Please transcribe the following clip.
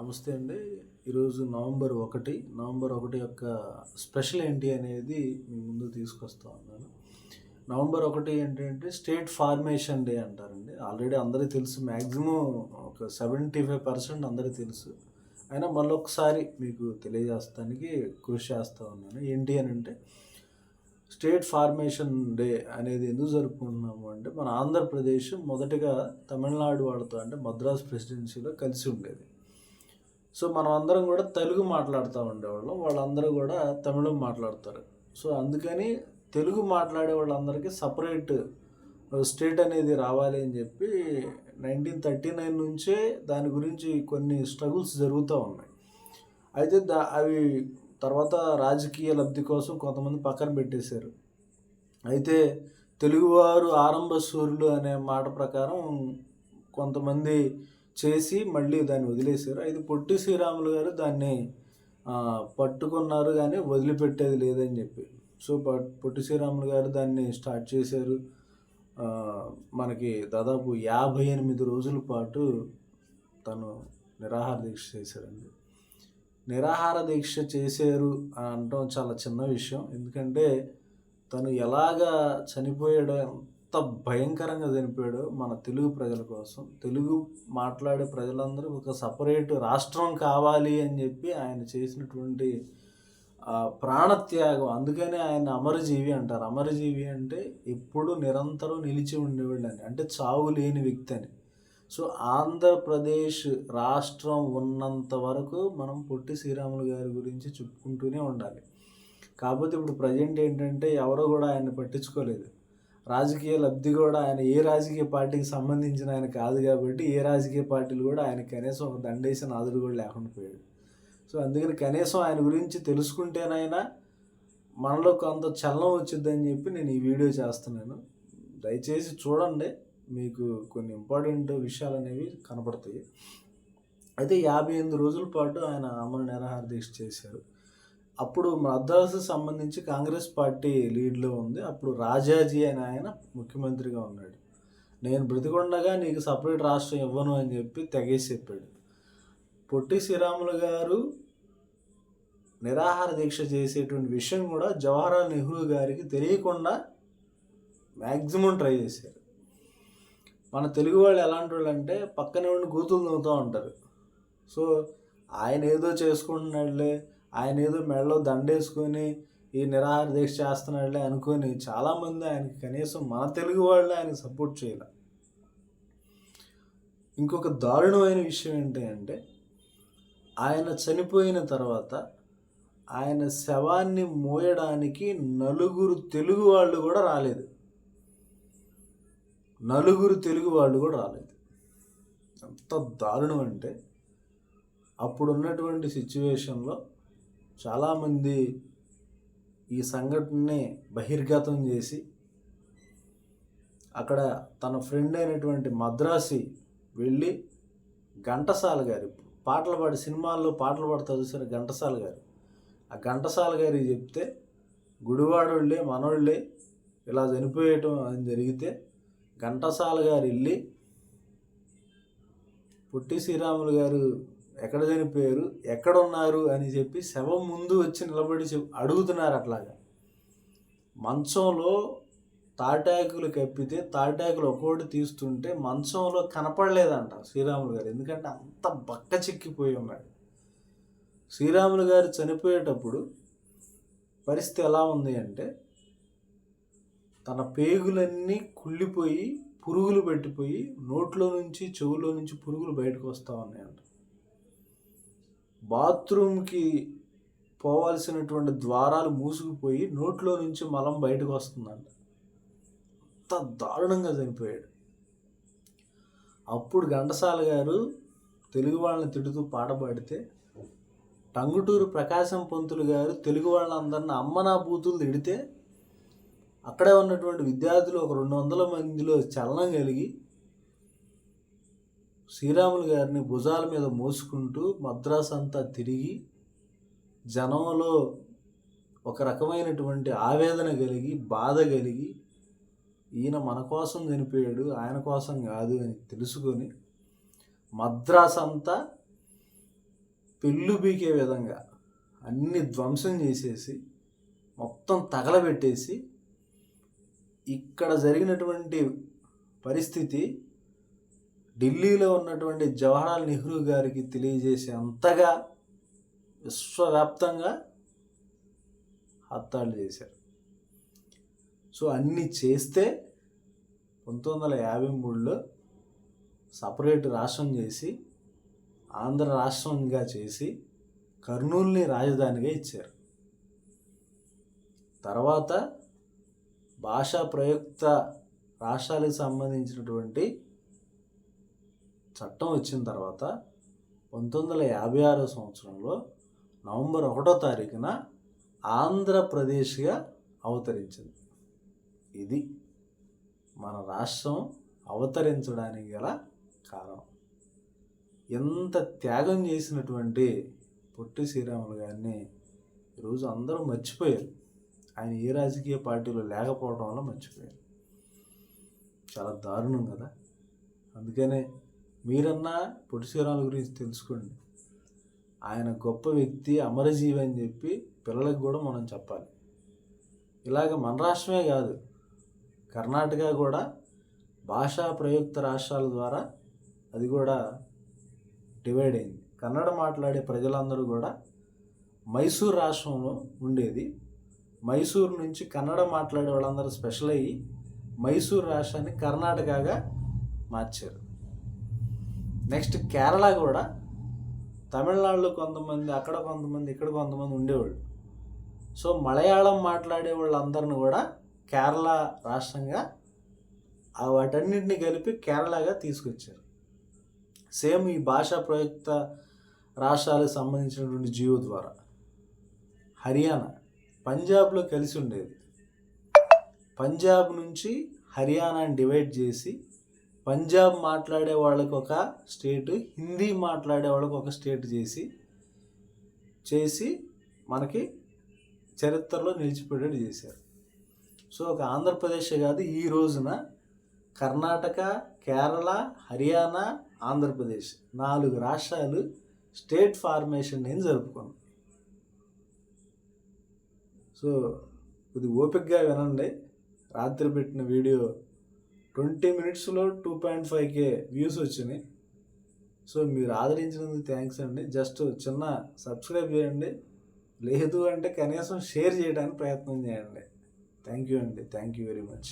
నమస్తే అండి. ఈరోజు నవంబర్ ఒకటి. నవంబర్ ఒకటి యొక్క స్పెషల్ ఏంటి అనేది మీ ముందు తీసుకొస్తా ఉన్నాను. నవంబర్ ఒకటి ఏంటంటే స్టేట్ ఫార్మేషన్ డే అంటారండి. ఆల్రెడీ అందరికీ తెలుసు. మ్యాక్సిమం ఒక సెవెంటీ ఫైవ్ పర్సెంట్ అందరికీ తెలుసు. అయినా మళ్ళొకసారి మీకు తెలియజేస్తానికి కృషి చేస్తూ ఉన్నాను. ఏంటి అని అంటే స్టేట్ ఫార్మేషన్ డే అనేది ఎందుకు జరుపుకుంటున్నాము అంటే మన ఆంధ్రప్రదేశ్ మొదటగా తమిళనాడు వాళ్ళతో అంటే మద్రాస్ ప్రెసిడెన్సీలో కలిసి ఉండేది. సో మనం అందరం కూడా తెలుగు మాట్లాడుతూ ఉండేవాళ్ళం. వాళ్ళందరూ కూడా తమిళం మాట్లాడతారు. సో అందుకని తెలుగు మాట్లాడే వాళ్ళందరికీ సపరేట్ స్టేట్ అనేది రావాలి అని చెప్పి నైన్టీన్ థర్టీ నైన్ నుంచే దాని గురించి కొన్ని స్ట్రగుల్స్ జరుగుతూ ఉన్నాయి. అయితే దా అవి తర్వాత రాజకీయ లబ్ధి కోసం కొంతమంది పక్కన పెట్టేశారు. అయితే తెలుగువారు ఆరంభ సూర్యులు అనే మాట ప్రకారం కొంతమంది చేసి మళ్ళీ దాన్ని వదిలేశారు. అయితే పొట్టి శ్రీరాములు గారు దాన్ని పట్టుకున్నారు కానీ వదిలిపెట్టేది లేదని చెప్పి. సో ప- పొట్టి శ్రీరాములు గారు దాన్ని స్టార్ట్ చేశారు. మనకి దాదాపు యాభై ఎనిమిది రోజుల పాటు తను నిరాహార దీక్ష చేశాడండి నిరాహార దీక్ష చేశారు అని అనడం చాలా చిన్న విషయం. ఎందుకంటే తను ఎలాగా చనిపోయాడో ఎంత భయంకరంగా చనిపోయాడో మన తెలుగు ప్రజల కోసం. తెలుగు మాట్లాడే ప్రజలందరూ ఒక సపరేట్ రాష్ట్రం కావాలి అని చెప్పి ఆయన చేసినటువంటి ప్రాణత్యాగం. అందుకనే ఆయన అమరజీవి అంటారు. అమరజీవి అంటే ఎప్పుడు నిరంతరం నిలిచి ఉండేవాళ్ళు అని అంటే చావు లేని వ్యక్తి అని. సో ఆంధ్రప్రదేశ్ రాష్ట్రం ఉన్నంత వరకు మనం పొట్టి శ్రీరాములు గారి గురించి చెప్పుకుంటూనే ఉండాలి. కాకపోతే ఇప్పుడు ప్రజెంట్ ఏంటంటే ఎవరో కూడా ఆయన పట్టించుకోలేదు. రాజకీయ లబ్ధి కూడా ఆయన ఏ రాజకీయ పార్టీకి సంబంధించిన ఆయన కాదు కాబట్టి ఏ రాజకీయ పార్టీలు కూడా ఆయన కనీసం ఒక దండేసిన నాదుడు కూడా లేకుండా పోయాడు. సో అందుకని కనీసం ఆయన గురించి తెలుసుకుంటేనైనా మనలో కొంత చలనం వచ్చిందని చెప్పి నేను ఈ వీడియో చేస్తున్నాను. దయచేసి చూడండి మీకు కొన్ని ఇంపార్టెంట్ విషయాలు అనేవి కనపడతాయి. అయితే యాభై ఎనిమిది రోజుల పాటు ఆయన అమర నిరాహార దీక్ష చేశారు. అప్పుడు మద్రాసు సంబంధించి కాంగ్రెస్ పార్టీ లీడ్లో ఉంది. అప్పుడు రాజాజీ అని ఆయన ముఖ్యమంత్రిగా ఉన్నాడు. నేను బ్రతికొండగా నీకు సపరేట్ రాష్ట్రం ఇవ్వను అని చెప్పి తెగేసి చెప్పాడు. పొట్టి శ్రీరాములు గారు నిరాహార దీక్ష చేసేటువంటి విషయం కూడా జవహర్లాల్ నెహ్రూ గారికి తెలియకుండా మ్యాక్సిమం ట్రై చేశారు. మన తెలుగు వాళ్ళు ఎలాంటి వాళ్ళు అంటే పక్కనే ఉండి గూతులు నవ్వుతూ ఉంటారు. సో ఆయన ఏదో చేసుకుంటున్నాడులే ఆయన ఏదో మెడలో దండేసుకొని ఈ నిరాహార దీక్ష చేస్తున్నాడులే అనుకొని చాలామంది ఆయనకి కనీసం మన తెలుగు వాళ్ళు ఆయన సపోర్ట్ చేయాలి. ఇంకొక దారుణమైన విషయం ఏంటి అంటే ఆయన చనిపోయిన తర్వాత ఆయన శవాన్ని మోయడానికి నలుగురు తెలుగు వాళ్ళు కూడా రాలేదు. నలుగురు తెలుగు వాళ్ళు కూడా రాలేదు. ఎంత దారుణం అంటే అప్పుడు ఉన్నటువంటి సిచ్యువేషన్లో చాలామంది ఈ సంఘటనని బహిర్గతం చేసి అక్కడ తన ఫ్రెండ్ అయినటువంటి మద్రాసి వెళ్ళి ఘంటసాల గారు పాటలు పాడి సినిమాల్లో పాటలు పాడుతారు చూసిన ఘంటసాల గారు. ఆ ఘంటసాల గారికి చెప్తే గుడివాడోళ్ళే మనోళ్ళే ఇలా చనిపోయటం అని జరిగితే ఘంటసాల గారు వెళ్ళి పుట్టి శ్రీరాములు గారు ఎక్కడ చనిపోయారు ఎక్కడ ఉన్నారు అని చెప్పి శవం ముందు వచ్చి నిలబడి చెప్ అడుగుతున్నారు అట్లాగా. మంచంలో తాటాకులు కప్పితే తాటాకులు ఒక్కోటి తీస్తుంటే మంచంలో కనపడలేదంట శ్రీరాములు గారు. ఎందుకంటే అంత బక్క చిక్కిపోయి ఉన్నాడు. శ్రీరాములు గారు చనిపోయేటప్పుడు పరిస్థితి ఎలా ఉంది అంటే తన పేగులన్నీ కుళ్ళిపోయి పురుగులు పెట్టిపోయి నోట్లో నుంచి చెవులో నుంచి పురుగులు బయటకు వస్తూ ఉన్నాయంట. బాత్రూమ్కి పోవాల్సినటువంటి ద్వారాలు మూసుకుపోయి నోట్లో నుంచి మలం బయటకు వస్తుందంట. అంత దారుణంగా చనిపోయాడు. అప్పుడు ఘంటసాల గారు తెలుగు వాళ్ళని తిడుతూ పాట పాడితే టంగుటూరు ప్రకాశం పంతులు గారు తెలుగు వాళ్ళందరిని అమ్మ నా బూతులు తిడితే అక్కడే ఉన్నటువంటి విద్యార్థులు ఒక రెండు వందల మందిలో చలనం కలిగి శ్రీరాములు గారిని భుజాల మీద మోసుకుంటూ మద్రాసు అంతా తిరిగి జనంలో ఒక రకమైనటువంటి ఆవేదన కలిగి బాధ కలిగి ఈయన మన కోసం చనిపోయాడు ఆయన కోసం కాదు అని తెలుసుకొని మద్రాసు అంతా పెళ్ళు బీకే విధంగా అన్ని ధ్వంసం చేసేసి మొత్తం తగలబెట్టేసి ఇక్కడ జరిగినటువంటి పరిస్థితి ఢిల్లీలో ఉన్నటువంటి జవహర్లాల్ నెహ్రూ గారికి తెలియజేసే అంతగా విశ్వవ్యాప్తంగా హత్తాళ్ళు చేశారు. సో అన్నీ చేస్తే పంతొమ్మిది వందల యాభై మూడులో సపరేట్ రాష్ట్రం చేసి ఆంధ్ర రాష్ట్రంగా చేసి కర్నూలుని రాజధానిగా ఇచ్చారు. తర్వాత భాషా ప్రయుక్త రాష్ట్రాలకు సంబంధించినటువంటి చట్టం వచ్చిన తర్వాత పంతొమ్మిది వందల యాభై ఆరో సంవత్సరంలో నవంబర్ ఒకటో తారీఖున ఆంధ్రప్రదేశ్గా అవతరించింది. ఇది మన రాష్ట్రం అవతరించడానికి గల కారణం. ఎంత త్యాగం చేసినటువంటి పొట్టి శ్రీరాములు గారిని ఈరోజు అందరూ మర్చిపోయారు. ఆయన ఏ రాజకీయ పార్టీలో లేకపోవడం వల్ల మర్చిపోయారు. చాలా దారుణం కదా. అందుకనే మీరన్నా పొట్టి శ్రీరాముల గురించి తెలుసుకోండి. ఆయన గొప్ప వ్యక్తి అమరజీవి అని చెప్పి పిల్లలకు కూడా మనం చెప్పాలి. ఇలాగ మన రాష్ట్రమే కాదు కర్ణాటక కూడా భాషా ప్రయుక్త రాష్ట్రాల ద్వారా అది కూడా డివైడ్ అయింది. కన్నడ మాట్లాడే ప్రజలందరూ కూడా మైసూర్ రాష్ట్రంలో ఉండేది. మైసూర్ నుంచి కన్నడ మాట్లాడే వాళ్ళందరూ స్పెషల్ అయ్యి మైసూర్ రాష్ట్రాన్ని కర్ణాటకగా మార్చారు. నెక్స్ట్ కేరళ కూడా తమిళనాడులో కొంతమంది అక్కడ కొంతమంది ఇక్కడ కొంతమంది ఉండేవాళ్ళు. సో మలయాళం మాట్లాడే వాళ్ళందరిని కూడా కేరళ రాష్ట్రంగా ఆ కలిపి కేరళగా తీసుకొచ్చారు. సేమ్ ఈ భాషా ప్రయుక్త రాష్ట్రాలకు సంబంధించినటువంటి జియో ద్వారా. హర్యానా పంజాబ్లో కలిసి ఉండేది. పంజాబ్ నుంచి హర్యానాని డివైడ్ చేసి పంజాబ్ మాట్లాడే వాళ్ళకి ఒక స్టేట్ హిందీ మాట్లాడే వాళ్ళకి ఒక స్టేట్ చేసి చేసి మనకి చరిత్రలో నిలిచిపోయేటట్టు చేశారు. సో ఒక ఆంధ్రప్రదేశ్ కాదు ఈ రోజున కర్ణాటక కేరళ హర్యానా ఆంధ్రప్రదేశ్ నాలుగు రాష్ట్రాలు స్టేట్ ఫార్మేషన్ నేను జరుపుకున్నాం సో ఇది ఓపిక్గా వినండి. రాత్రి పెట్టిన వీడియో ట్వంటీ మినిట్స్లో two point five K views వచ్చినాయి. సో మీరు ఆదరించినందుకు థ్యాంక్స్ అండి. జస్ట్ చిన్న సబ్స్క్రైబ్ చేయండి. లేదు అంటే కనీసం షేర్ చేయడానికి ప్రయత్నం చేయండి. థ్యాంక్ యూ అండి. Thank you very much.